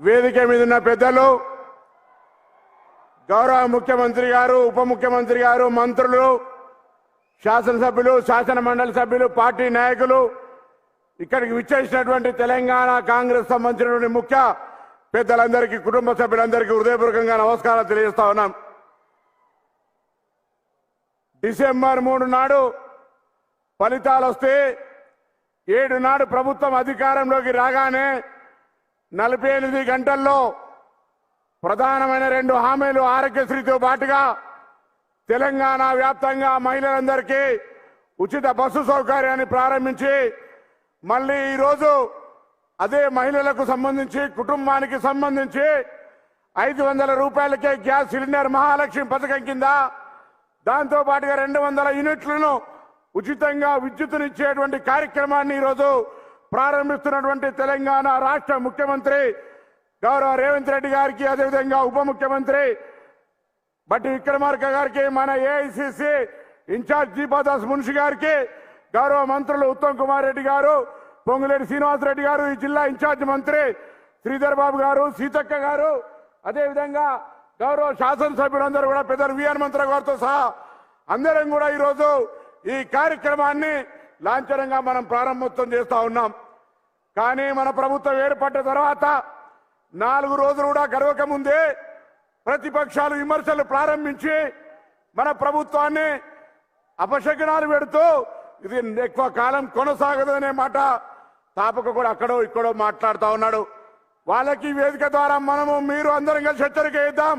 వేదిక మీద ఉన్న పెద్దలు గౌరవ ముఖ్యమంత్రి గారు ఉప ముఖ్యమంత్రి గారు మంత్రులు శాసనసభ్యులు శాసన మండలి సభ్యులు పార్టీ నాయకులు ఇక్కడికి విచ్చేసినటువంటి తెలంగాణ కాంగ్రెస్ సంబంధించినటువంటి ముఖ్య పెద్దలందరికీ కుటుంబ సభ్యులందరికీ హృదయపూర్వకంగా నమస్కారాలు తెలియజేస్తా ఉన్నాం. డిసెంబర్ మూడు నాడు ఫలితాలు వస్తే ఏడు నాడు ప్రభుత్వం అధికారంలోకి రాగానే నలభై ఎనిమిది గంటల్లో ప్రధానమైన రెండు హామీలు ఆరోగ్యశ్రీతో పాటుగా తెలంగాణ వ్యాప్తంగా మహిళలందరికీ ఉచిత బస్సు సౌకర్యాన్ని ప్రారంభించి మళ్ళీ ఈరోజు అదే మహిళలకు సంబంధించి కుటుంబానికి సంబంధించి ఐదు వందల రూపాయలకే గ్యాస్ సిలిండర్ మహాలక్ష్మి పథకం కింద దాంతో పాటుగా రెండు వందల యూనిట్లను ఉచితంగా విద్యుత్తునిచ్చేటువంటి కార్యక్రమాన్ని ఈరోజు ప్రారంభిస్తున్నటువంటి తెలంగాణ రాష్ట్ర ముఖ్యమంత్రి గౌరవ రేవంత్ రెడ్డి గారికి అదేవిధంగా ఉప ముఖ్యమంత్రి బట్టి విక్రమార్క గారికి మన ఏఐసిసి ఇన్ఛార్జ్ దీపాదాస్ మున్షి గారికి గౌరవ మంత్రులు ఉత్తమ్ కుమార్ రెడ్డి గారు పొంగులేటి శ్రీనివాస్ రెడ్డి గారు ఈ జిల్లా ఇన్ఛార్జ్ మంత్రి శ్రీధర్ బాబు గారు సీతక్క గారు అదేవిధంగా గౌరవ శాసనసభ్యులందరూ కూడా పెద్ద వి హనుమంతర గారితో సహా అందరం కూడా ఈరోజు ఈ కార్యక్రమాన్ని లాంఛనంగా మనం ప్రారంభోత్సవం చేస్తా ఉన్నాం. కానీ మన ప్రభుత్వం ఏర్పడ్డ తర్వాత నాలుగు రోజులు కూడా గడవక ముందే ప్రతిపక్షాలు విమర్శలు ప్రారంభించి మన ప్రభుత్వాన్ని అపశకనాలు పెడుతూ ఇది ఎక్కువ కాలం కొనసాగదు అనే మాట తాపక కూడా అక్కడో ఇక్కడో మాట్లాడుతూ ఉన్నాడు. వాళ్ళకి వేదిక ద్వారా మనము మీరు అందరం కలిసి హెచ్చరిక ఇద్దాం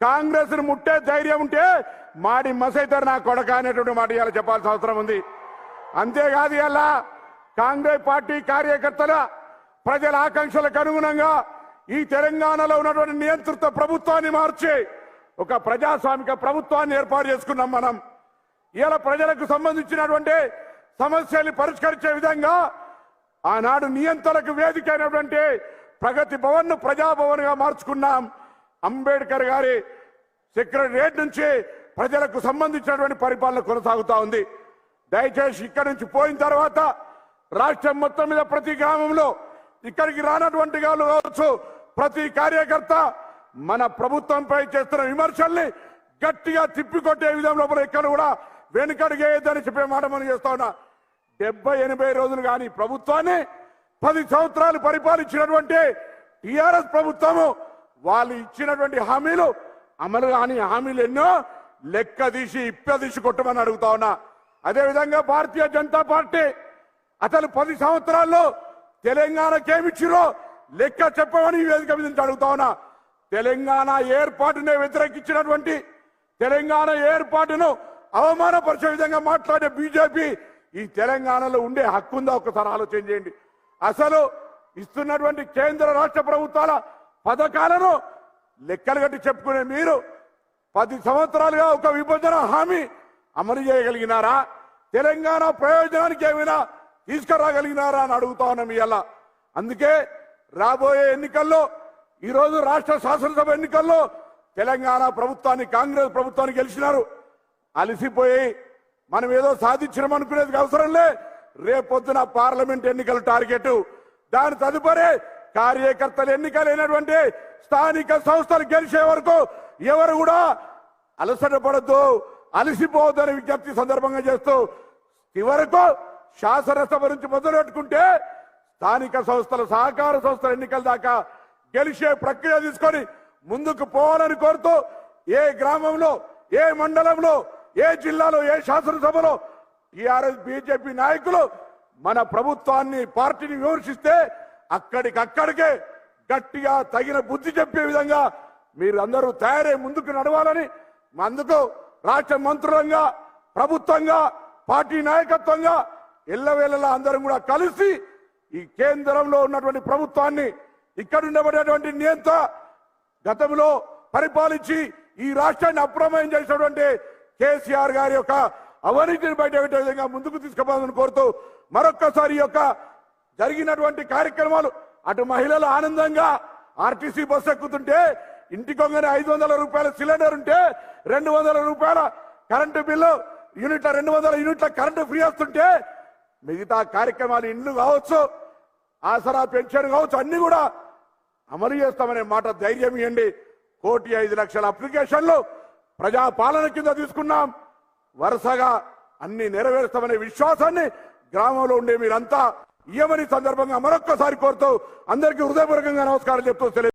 కాంగ్రెస్ను ముట్టే ధైర్యం ఉంటే మాడి మసైతారు నా కొడక అనేటువంటి మాట ఇవాళ చెప్పాల్సిన అవసరం ఉంది. అంతేకాదు ఇలా కాంగ్రెస్ పార్టీ కార్యకర్తల ప్రజల ఆకాంక్షలకు అనుగుణంగా ఈ తెలంగాణలో ఉన్నటువంటి నియంత్రిత ప్రభుత్వాన్ని మార్చి ఒక ప్రజాస్వామిక ప్రభుత్వాన్ని ఏర్పాటు చేసుకున్నాం మనం. ఇలా ప్రజలకు సంబంధించినటువంటి సమస్యల్ని పరిష్కరించే విధంగా ఆనాడు నియంత్రణకు వేదిక అయినటువంటి ప్రగతి భవన్ను ప్రజాభవన్గా మార్చుకున్నాం. అంబేద్కర్ గారి సెక్రటరియట్ నుంచి ప్రజలకు సంబంధించినటువంటి పరిపాలన కొనసాగుతా ఉంది. దయచేసి ఇక్కడి నుంచి పోయిన తర్వాత రాష్ట్రం మొత్తం మీద ప్రతి గ్రామంలో ఇక్కడికి రానటువంటి వాళ్ళు కావచ్చు ప్రతి కార్యకర్త మన ప్రభుత్వంపై చేస్తున్న విమర్శల్ని గట్టిగా తిప్పికొట్టే విధంలో మనం ఎక్కడ కూడా వెనుకడిగేయద్దని చెప్పే మాట మనం చేస్తా ఉన్నా. డెబ్బై ఎనభై రోజులు కానీ ప్రభుత్వాన్ని పది సంవత్సరాలు పరిపాలించినటువంటి టిఆర్ఎస్ ప్రభుత్వము వాళ్ళు ఇచ్చినటువంటి హామీలు అమలు కాని హామీలు ఎన్నో లెక్క తీసి ఇప్పదీసి కొట్టమని అడుగుతా ఉన్నా. అదేవిధంగా భారతీయ జనతా పార్టీ అసలు పది సంవత్సరాల్లో తెలంగాణకేమిచ్చిరో లెక్క చెప్పమని వేదిక మీద నుంచి అడుగుతా ఉన్నా. తెలంగాణ ఏర్పాటునే వ్యతిరేకించినటువంటి తెలంగాణ ఏర్పాటును అవమానపరిచే విధంగా మాట్లాడే బీజేపీ ఈ తెలంగాణలో ఉండే హక్కు ఉందా? ఒకసారి ఆలోచన చేయండి. అసలు ఇస్తున్నటువంటి కేంద్ర రాష్ట్ర ప్రభుత్వాల పథకాలను లెక్కలు కట్టి చెప్పుకునే మీరు పది సంవత్సరాలుగా ఒక విభజన హామీ అమలు చేయగలిగినారా? తెలంగాణ ప్రయోజనానికి ఏమైనా తీసుకురాగలిగినారా అని అడుగుతా ఉన్నాం ఇవాళ అందుకే రాబోయే ఎన్నికల్లో ఈరోజు రాష్ట్ర శాసనసభ ఎన్నికల్లో తెలంగాణ ప్రభుత్వాన్ని కాంగ్రెస్ ప్రభుత్వాన్ని గెలిచినారు. అలసిపోయి మనం ఏదో సాధించడం అనుకునేది అవసరం లే. రేపొద్దున పార్లమెంట్ ఎన్నికల టార్గెట్. దాని తదుపరి కార్యకర్తలు ఎన్నికలైనటువంటి స్థానిక సంస్థలు గెలిచే వరకు ఎవరు కూడా అలసట పడద్దు అలసిపోవద్దని విజ్ఞప్తి సందర్భంగా చేస్తూ చివరకు శాసనసభ నుంచి మొదలు పెట్టుకుంటే స్థానిక సంస్థల సహకార సంస్థల ఎన్నికల దాకా గెలిచే ప్రక్రియ తీసుకొని ముందుకు పోవాలని కోరుతూ ఏ గ్రామంలో ఏ మండలంలో ఏ జిల్లాలో ఏ శాసనసభలో టిఆర్ఎస్ బీజేపీ నాయకులు మన ప్రభుత్వాన్ని పార్టీని విమర్శిస్తే అక్కడికక్కడికే గట్టిగా తగిన బుద్ధి చెప్పే విధంగా మీరు అందరూ తయారై ముందుకు నడవాలని అందుకు రాష్ట్ర మంత్రులంగా ప్రభుత్వంగా పార్టీ నాయకత్వంగా ఎల్లవేళలా అందరం కూడా కలిసి ఈ కేంద్రంలో ఉన్నటువంటి ప్రభుత్వాన్ని ఇక్కడ ఉండబడేటువంటి నియంత గతంలో పరిపాలించి ఈ రాష్ట్రాన్ని అప్రమయం చేసినటువంటి కేసీఆర్ గారి యొక్క అవినీతిని బయట పెట్టే విధంగా ముందుకు తీసుకుపోవాలని కోరుతూ మరొక్కసారి యొక్క జరిగినటువంటి కార్యక్రమాలు అటు మహిళలు ఆనందంగా ఆర్టీసీ బస్సు ఎక్కుతుంటే ఇంటికొంగనే ఐదు వందల రూపాయల సిలిండర్ ఉంటే రెండు వందల రూపాయల కరెంటు బిల్లు యూనిట్ల రెండు వందల యూనిట్ల కరెంటు ఫ్రీ వస్తుంటే మిగతా కార్యక్రమాలు ఇండ్లు కావచ్చు ఆసరా పెన్షన్ కావచ్చు అన్ని కూడా అమలు చేస్తామనే మాట ధైర్యం ఇవ్వండి. కోటి ఐదు లక్షల అప్లికేషన్లు ప్రజా పాలన కింద తీసుకున్నాం. వరుసగా అన్ని నెరవేరుస్తామనే విశ్వాసాన్ని గ్రామంలో ఉండే మీరంతా ఇవ్వమని సందర్భంగా మరొక్కసారి కోరుతూ అందరికీ హృదయపూర్వకంగా నమస్కారం చెప్తూ